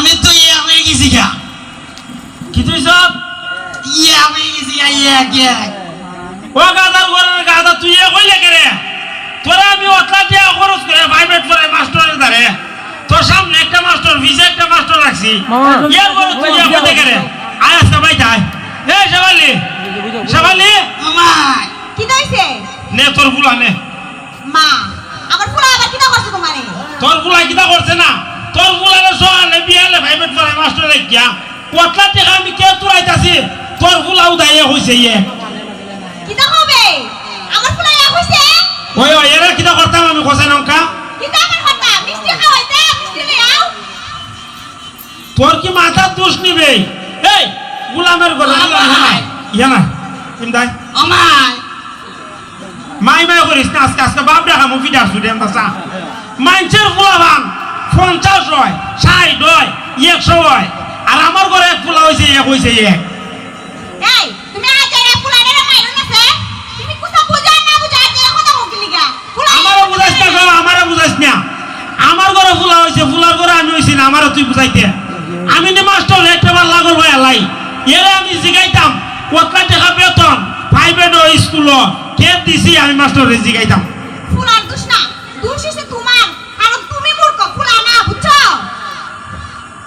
আমি তো ইয়া হয়ে গেছি গা। কি তুই সব? ইয়া হয়ে গেছি গা ইয়া ইয়া। ও গাদার ঘরের গাদা তুই এ কইলে কে রে? তোরা আমি অতলা দিয়া খরচ করে প্রাইভেট পড়াই মাস্টারের দ্বারে। তোর সামনে একটা মাস্টার ভিজে একটা মাস্টার রাখছি। মামা। ইয়ার তুই এ কইতে কে রে? আয় ভাই যাই এ শেফালি। শেফালি? আমায় কি দইছে নে তোর ফুলা নে। মা আমার ফুলা আবার কিটা করছে তোমারে? তোর ফুলা কিটা করছে না। তোর মাস্টার রাখিয়া কতলা টাকা আমি কে তুলাইতাছি তোর ফুলাও দাইয়ে হইছে ইয়ে। কিটা হবে আমার ফুলা ইয়া হইছে ওই ওই এরা কিটা করতাম আমি কোসে নঙ্কা কিটা আমার কথা মিষ্টি খাওয়াইতে মিষ্টি তোর কি মাথা দোষ নিবে? এই গুলামের ঘরে গুলাম না ইয়া না আমায় মাই মাই করিস না আজকে আজকে বাপ দেখা মুভি ডাকছু দেন দাসা মাইনছের ফুলাবান পঞ্চাশ হয় ষাট হয়। একশো হয় আর আমার ঘরে এক ফুলা হয়েছে এক হয়েছে এক। আমার ঘরে ফুলা হয়েছে ফুলার ঘরে আমি হয়েছি না আমারও তুই বুঝাইতে। আমি নি মাস্টার একটা বার লাগল ভাই আলাই এরে আমি জিগাইতাম কতলা টাকা বেতন প্রাইভেট স্কুল কে দিছি আমি মাস্টারে জিগাইতাম ফুলার দোষ না দোষ হইছে তোমার কারণ তুমি মূর্খ ফুলা না বুঝছ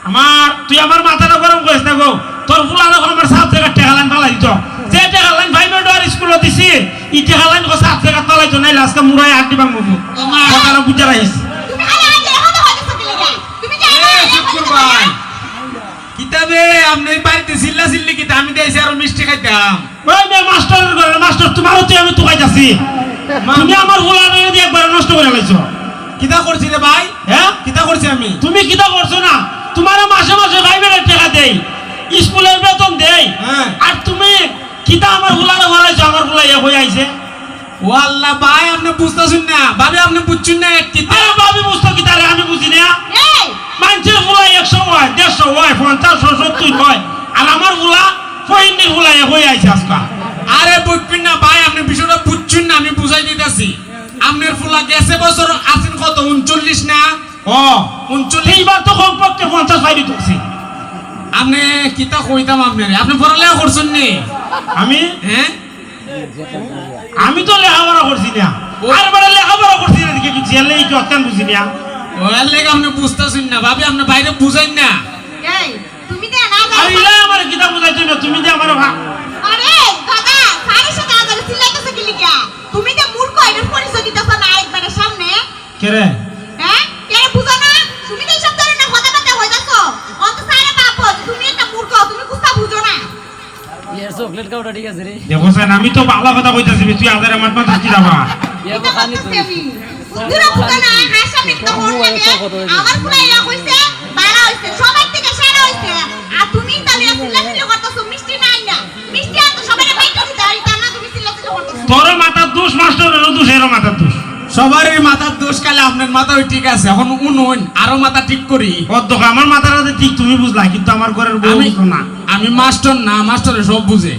আমার তুই আমার মাথাটা গরম করিস না গো। তোর ফুলা যখন আমার সাত থেকে টেকালাইন পালাই দিত। যে টেকালাইন ফাইভে ডোয়ার স্কুলে দিছি ই টেকালাইন কো সাত থেকে তলাইতো নাইলে আজকে মুড়াই আট দিবাং মুভু কথাটা বুঝে রাখিস। ভাই। কিতাবে আপনি বাড়িতে চিল্লা চিল্লি কিতা আমি দিয়েছি আরও মিষ্টি খাইতাম। ওই মে মাস্টারের ঘরে মাস্টার তোমারও তুই আমি তুকাইতাছি তুমি আমার ফুলা দিয়ে একবার নষ্ট করে লাইছো কিতা করছি রে ভাই? হ্যাঁ? কিতা করছি আমি? তুমি কিতা করছ না? তোমার মাসে মাসে ফাইভের টাকা দেই স্কুলের বেতন দেই হ্যাঁ। আর তুমি কিতা আমার ফুলারে ঘরাইছো আমার ফুলা ইয়ে হয়ে আইছে? ও আল্লাহ ভাই আপনি বুঝতেছেন না ভাবি আপনি বুঝছেন না এক কিতা? আরে ভাবি বুঝতো কিতা রে আমি বুঝি না। এই! মানুষের ফুলা একশো হয় দেড়শো হয় পঞ্চাশ সত্তর হয় আর আমার ফুলা ফহিনীর এ হয়ে আইছে আজকা। আরে বুঝবেন না ভাই আপনি বিষয়টা বুঝছেন না আমি বুঝাই দিতেছি। আপনার ফুলা গেছে বছর আছেন কত উনচল্লিশ না? উনচল্লিশ এইবার তো কমপক্ষে পঞ্চাশ ফাইভি তুলছি আপনি কিতা কইতাম আপনার? আপনি পড়ালেখা করছেন নি? আমি? হ্যাঁ আমি তো লেখাপড়া করছি না। আর বড় লেখাপড়া করছি না দেখে কিছু এলে কি অত্যন্ত বুঝি না। ওয়ার লেগে আপনি বুঝতেছেন না ভাবি আপনি বাইরে বুঝাইন না। এই তুমি দে না আর যাই ইলা আমার কিতাব বুঝাইছো না? তুমি যে আমার ভা- আরে দাদা সাথে কি লাগা তুমি যে মূর্খ এর পরিচয় দিতেছ না আরেকবারের সামনে? কে রে? চকলেট খাওয়াটা ঠিক আছে রে। দেখো স্যার আমি তো ভালো কথা কইতাছি তুই আদার আমার মাথা কি যাবা ইয়া খানি করতেছি আমি। বুঝো বুঝো না হার সামনে তো মন লাগে আমার পুরা এরা কইছে বাড়া হইছে সবার থেকে সেরা হইছে। আর তুমি তাহলে চিল্লা চিল্লা করতেছ মিষ্টি নাই না। মিষ্টি আর তো সবাই বাইক দিতে আর তা না তুমি চিল্লা চিল্লা তোর মাথার দোষ এরও মাথার দোষ। সবারই মাথার দোষ কালে আপনার মাথা ওই ঠিক আছে এখন উনুন আরও মাথা ঠিক করি। অধ্যক্ষ আমার মাথার হাতে ঠিক তুমি বুঝলা কিন্তু আমার ঘরের বউ না। আমি মাস্টার না মাস্টারে সব বুঝে।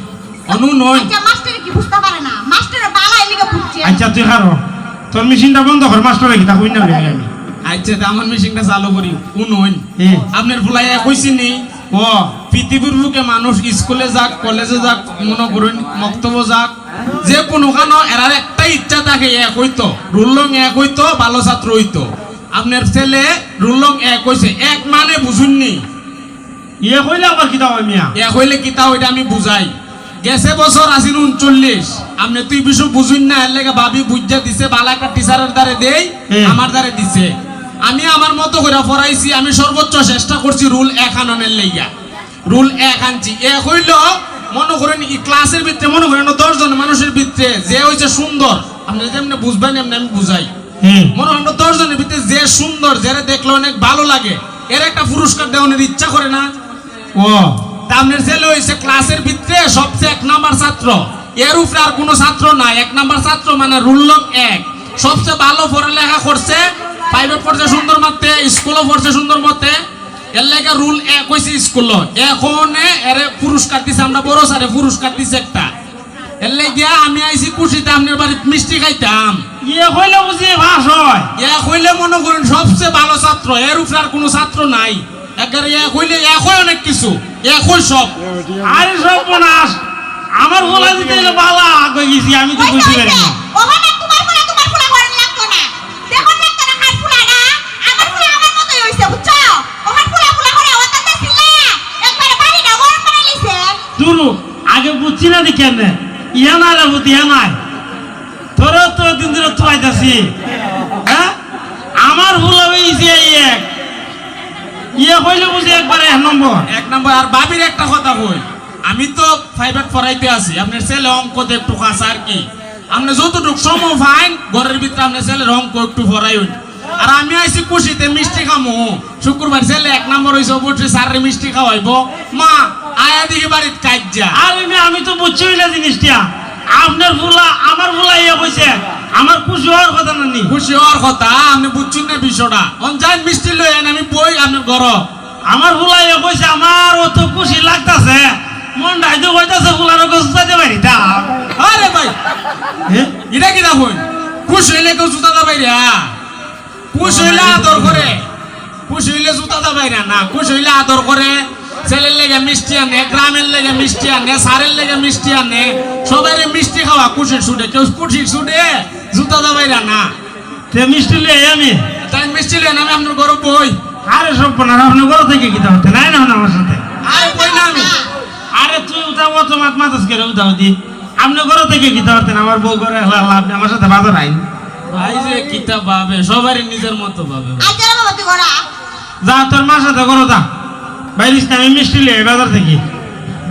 অনুন আচ্ছা মাস্টার কি বুঝতে পারে না? মাস্টারের বালা এলিগে বুঝছে আচ্ছা তুই হারো তোর মেশিনটা বন্ধ কর মাস্টারে কি তা কই না আমি আচ্ছা তা আমার মেশিনটা চালু করি। উনুন এ, আপনার ফুলাই কইছি নি? ও। পৃথিবীর বুকে মানুষ স্কুলে যাক কলেজে যাক মনে করুন মক্তব্য যাক যে কোনো কানো এরার একটাই ইচ্ছা থাকে এক হইতো। রুল্লং এক হইতো ভালো ছাত্র হইতো। আপনার ছেলে রুল্লং এক হইছে। এক মানে বুঝুননি ইয়ে কইলে আবার কি দাও মিয়া। এক হইলে কিতা ওইটা আমি বুঝাই। গেছে বছর আসিন উনচল্লিশ। আপনি তুই বিষয় বুঝুন না এর লেগে ভাবি বুঝা দিছে ভালো একটা টিচারের দ্বারে দেই। আমার দ্বারে দিছে। আমি আমার মতো করে পড়াইছি আমি সর্বোচ্চ চেষ্টা করছি রুল এক আননের লেগা রুল এক আনছি। এক হইল মনে করেন এই ক্লাসের ভিতরে মনে করেন দশ জন মানুষের ভিতরে যে হইছে সুন্দর আপনি যেমনি বুঝবেন এমনি আমি বুঝাই। মনে হয় দশ জনের ভিতরে যে সুন্দর যারা দেখলে অনেক ভালো লাগে এর একটা পুরস্কার দেওয়ার ইচ্ছা করে না? ও। আপনার ছেলে হয়েছে ক্লাসের ভিতরে সবচেয়ে এক নাম্বার ছাত্র। এর উপরে আর কোনো ছাত্র নাই। এক নাম্বার ছাত্র মানে রুল্লক এক। সবচেয়ে ভালো পড়ালেখা করছে প্রাইভেট পড়ছে সুন্দর মতে স্কুলও পড়ছে সুন্দর মতে। এর লেগে রুল এক হয়েছে স্কুল এখন এর পুরস্কার দিছে আমরা বড় স্যারে পুরস্কার দিছে একটা। এর লেগে আমি আইছি খুশিতে আপনার মিষ্টি খাইতাম। ইয়ে কইলে বুঝি ভাস হয়। এক হইলে মনে করেন সবচেয়ে ভালো ছাত্র এর উপরে আর কোনো ছাত্র নাই। এক একবারে এক হইলে এক হয় অনেক কিছু এক হয় সব। আরে সব বোনাস আমার বলা দিতে বালা আগে গেছি আমি তো বুঝতে পারি না না ইয়া না রে বুদ্ধি ইয়া নাই তোর দিন হ্যাঁ? আমার ভুল এই এক। ইয়ে কইলে বুঝি একবারে এক নম্বর। এক নম্বর, আর বাবির একটা কথা কই। আমি তো প্রাইভেট পড়াইতে আছি। আপনার ছেলে অঙ্কতে একটু কাঁচা আর কি। আপনি যতটুকু সময় ফাইন ঘরের ভিতরে আপনার ছেলের অঙ্ক একটু ভরাই আর আমি আইছি খুশিতে মিষ্টি খামো। শুক্রবার ছেলে এক নম্বর হয়েছে অবশ্যই স্যারের মিষ্টি খাওয়াইব। মা আয়া দিকে বাড়িতে কাজ যা আর আমি তো বুঝছি না জিনিসটা। আপনার ভুলা আমার ভুলা ইয়ে কইছে। আমার খুশি হওয়ার কথা না নি? খুশি হওয়ার কথা আপনি বুঝছেন না বিষয়টা। যাই মিষ্টি লই আমি বই আপনার ঘর। আমার ভুলা ইয়ে কইছে আমার অত খুশি লাগতাছে। মন ডাইতে কইতাছে ভুলার গোছাতে পারি তা। আরে ভাই এটা কি দেখুন? খুশ হইলে কেউ জুতা দাবাই খুশ হইলে আদর করে। খুশ হইলে জুতা দাবাই না না খুশ হইলে আদর করে। ছেলের লেগে মিষ্টি আনে গ্রামের লেগে মিষ্টি আনে সারের লেগে মিষ্টি আনে। সবাই মিষ্টি খাওয়া খুশির ছুটে কেউ খুশির ছুটে জুতা দাবাই না তে মিষ্টি লিয়ে আমি। তাই মিষ্টি লেন আমি আপনার ঘর বই। আরে সব বোনার আপনার ঘর থেকে কিতা হতে নাই না আমার সাথে। আরে বই না আমি। আরে তুই উঠা অত মাত মাতাস করে উঠাও দি। আপনি ঘর থেকে কিতা হতেন আমার বউ হলা আপনি আমার সাথে বাজার আইন। ভাই যে ভাবে সবারই নিজের মতো ভাবে ঘরা যা তোর মার সাথে করো যা। বাইরিস না আমি মিষ্টি লিয়ে বাজার থেকে।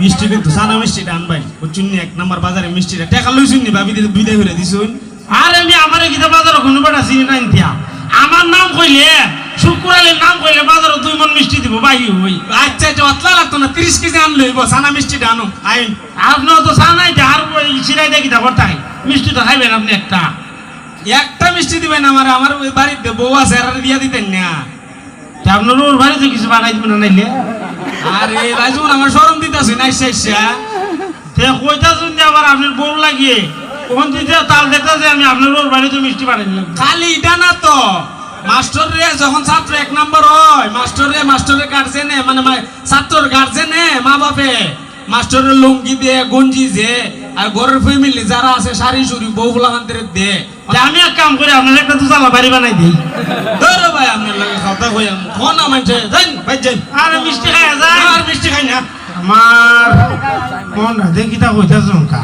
মিষ্টি কিন্তু সানা মিষ্টিটা আনবাই। বুঝছুন এক নাম্বার বাজারে মিষ্টিটা। টাকা লইছুন নি ভাবি দিতে বিদায় করে দিছুন। আর আমি আমার কিতা বাজার কোনো বেটা চিনি নাই দিয়া আমার নাম কইলে শুক্রালের নাম কইলে বাজারে দুই মন মিষ্টি দিব বাই হই আচ্ছা আচ্ছা অতলা লাগতো না তিরিশ কেজি আনলো সানা মিষ্টিটা আনো। আইন। আপনার তো চা নাই আর সিরাই দেখি তা করতাই মিষ্টি তো খাইবেন আপনি একটা। একটা মিষ্টি দিবেন আমার আমার ওই বাড়িতে বউ আছে আর দিয়া দিতেন না। আপনার ওর বাড়িতে কিছু বানাই দিবেন না নাইলে? আরে রাজুন আমার সরম দিতাছি না শেষা তে কইতা শুনতে আবার আপনার বউ লাগিয়ে ওখান থেকে তাল দেখতেছে আমি আপনার ওর বাড়িতে মিষ্টি বানাই দিলাম। খালি এটা না তো, মাস্টার রে যখন ছাত্র এক নম্বর হয়, মাস্টার রে মাস্টারের গার্জেনে মানে ছাত্রর গার্জেনে মা বাপে মাস্টারের লুঙ্গি দে গঞ্জি দে আর গরের ফ্যামিলি যারা আছে শাড়ি শুরু বউ ফুলাকান্তের দে। তা আমি এক কাম করি আপনার একটা দুচালা বাড়ি বানাই দিই। ধরো ভাই আপনার লাগে কথা কই আমি কোন মানছে যাই ভাই যাই আর মিষ্টি খাই যাই। আর মিষ্টি খাই না। আমার কোন রাধে কিতা কইতাছ কা?